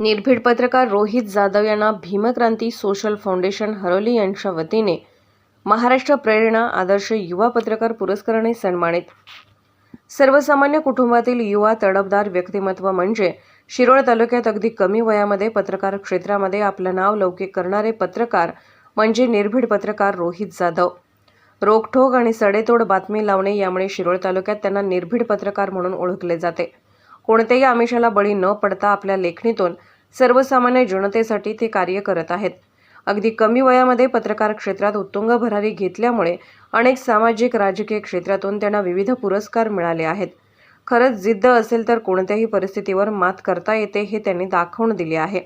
निर्भीड पत्रकार रोहित जाधव यांना भीमक्रांती सोशल फाउंडेशन हरोली यांच्या वतीने महाराष्ट्र प्रेरणा आदर्श युवा पत्रकार पुरस्काराने सन्मानित. सर्वसामान्य कुटुंबातील युवा तडफदार व्यक्तिमत्व म्हणजे शिरोळ तालुक्यात अगदी कमी वयामध्ये पत्रकार क्षेत्रामध्ये आपलं नाव लौकिक करणारे पत्रकार म्हणजे निर्भीड पत्रकार रोहित जाधव. रोखठोक आणि सडेतोड बातमी लावणे यामुळे शिरोळ तालुक्यात त्यांना निर्भीड पत्रकार म्हणून ओळखले जाते. कोणत्याही आमिषाला बळी न पडता आपल्या लेखणीतून सर्वसामान्य जनतेसाठी ते कार्य करत आहेत. अगदी कमी वयामध्ये पत्रकार क्षेत्रात उत्तुंग भरारी घेतल्यामुळे अनेक सामाजिक राजकीय क्षेत्रातून त्यांना विविध पुरस्कार मिळाले आहेत. खरंच जिद्द असेल तर कोणत्याही परिस्थितीवर मात करता येते हे त्यांनी दाखवून दिले आहे.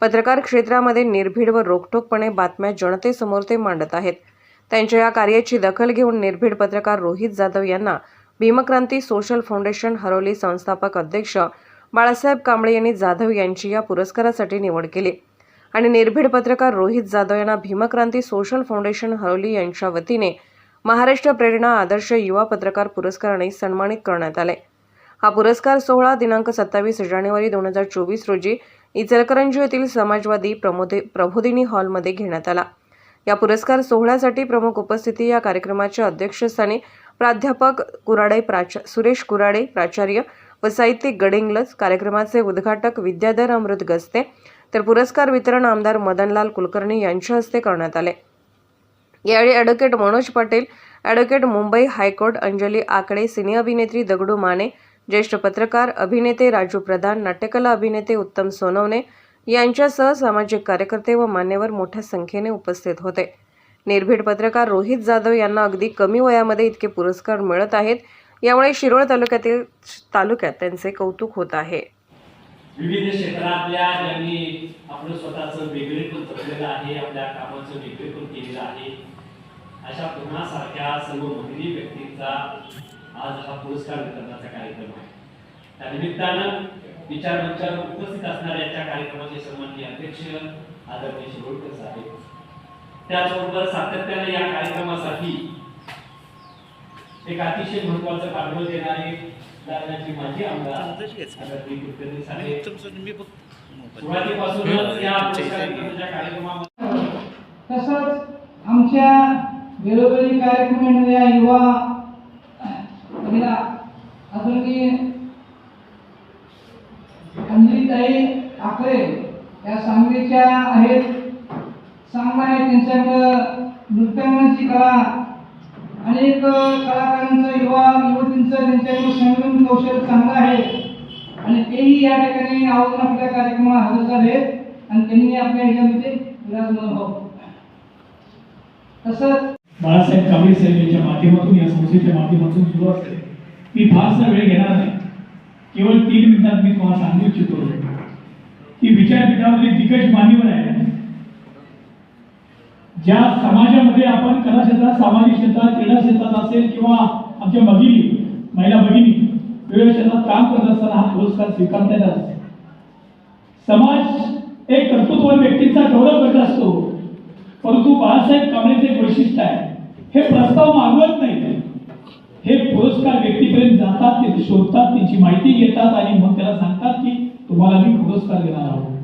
पत्रकार क्षेत्रामध्ये निर्भीड व रोखठोकपणे बातम्या जनतेसमोर ते मांडत आहेत. त्यांच्या या कार्याची दखल घेऊन निर्भीड पत्रकार रोहित जाधव यांना भीमक्रांती सोशल फाउंडेशन हरोली संस्थापक अध्यक्ष बाळासाहेब कांबळे यांनी जाधव यांची या पुरस्कारासाठी निवड केली. आणि निर्भीड पत्रकार रोहित जाधव यांना भीमक्रांती सोशल फाउंडेशन हरोली यांच्या वतीने महाराष्ट्र प्रेरणा आदर्श युवा पत्रकार पुरस्काराने सन्मानित करण्यात आले. हा पुरस्कार सोहळा दिनांक सत्तावीस जानेवारी दोन हजार चोवीस रोजी इचलकरंजी येथील समाजवादी प्रमोदे प्रबोधिनी हॉलमध्ये घेण्यात आला. या पुरस्कार सोहळ्यासाठी प्रमुख उपस्थिती या कार्यक्रमाच्या अध्यक्षस्थानी प्राध्यापक कुराडे प्राचा सुरेश कुराडे प्राचार्य व साहित्यिक गडिंगलज कार्यक्रमाचे उद्घाटक विद्याधर अमृत गस्ते. तर पुरस्कार वितरण आमदार मदनलाल कुलकर्णी यांच्या हस्ते करण्यात आले. यावेळी advocate Manoj Patel advocate Mumbai high court Anjali Akade cine अभिनेत्री दगडू माने ज्येष्ठ पत्रकार अभिनेते राजू प्रधान नाट्यकला अभिनेते उत्तम सोनवणे यांच्यासह सामाजिक कार्यकर्ते व मान्यवर मोठ्या संख्येने उपस्थित होते. निर्भीड पत्रकार रोहित जाधव यांना अगदी कमी वयामध्ये इतके पुरस्कार मिळत आहेत यामुळे शिरोळ तालुक्यातील तालुक्यात त्यांचे कौतुक होत आहे. विविध क्षेत्रातल्या ज्यांनी आपलं स्वतःचं वेगळेपण जपलेलं आहे आपल्या कामाचं वेगळेपण केलेलं आहे अशा पुन्हा सारख्या सर्व महिली व्यक्तींचा आज हा पुरस्कार वितरणाचा कार्यक्रम आहे. त्यानिमित्तानं विचार मंचावर उपस्थित असणाऱ्या या कार्यक्रमाचे सन्माननीय अध्यक्ष आदरणीय शिरोडकर साहेब. त्याचबरोबर सातत्याने या कार्यक्रमासाठी एक अतिशय महत्वाचं पाठबळ देणारे दादराची माजी आमदार आदरणीय कुलकर्णी साहेब. सुरुवातीपासूनच या कार्यक्रमामध्ये तसंच आमच्या वेळोवेळी कार्यक्रम येणाऱ्या युवा महिला अजून अंजलीताई आकडे या सांगलीच्या आहेत. चांगलं आहे त्यांच्याकडं नृत्यांची कला. अनेक कलाकारांचं युवा युवतींचं त्यांच्याकडे संगीत कौशल्य चांगलं आहे. आणि तेही या ठिकाणी आवडून आपल्या कार्यक्रमाला हजर झाले आणि त्यांनी आपल्या ह्याच्यामध्ये विराजमान हो तसंच बाळासाहेब कांबळे साहेब यांच्या माध्यमातून या संस्थेच्या माध्यमातून सुरू असते. मी फारसा वेळ घेणार नाही. केवळ तीन मिनिटात मी तुम्हाला सांगू इच्छितो. की विचारपीठामध्ये दिग्गज मान्यवर आहे. ज्या समाजामध्ये आपण कला क्षेत्रात सामाजिक क्षेत्रात क्रीडा क्षेत्रात असेल किंवा आमच्या भगिनी महिला भगिनी वेगवेगळ्या क्षेत्रात काम करत असताना हा पुरस्कार स्वीकारता येत असते समाज एक कर्तृत्व व्यक्तींचा गौरव करत असतो. परंतु बाळासाहेब कांबळेचे एक वैशिष्ट्य आहे. हे प्रस्ताव मागवत नाही हे पुरस्कार व्यक्तीपर्यंत जातात ते शोधतात त्यांची माहिती घेतात आणि मग त्याला सांगतात की तुम्हाला मी पुरस्कार देणार आहोत.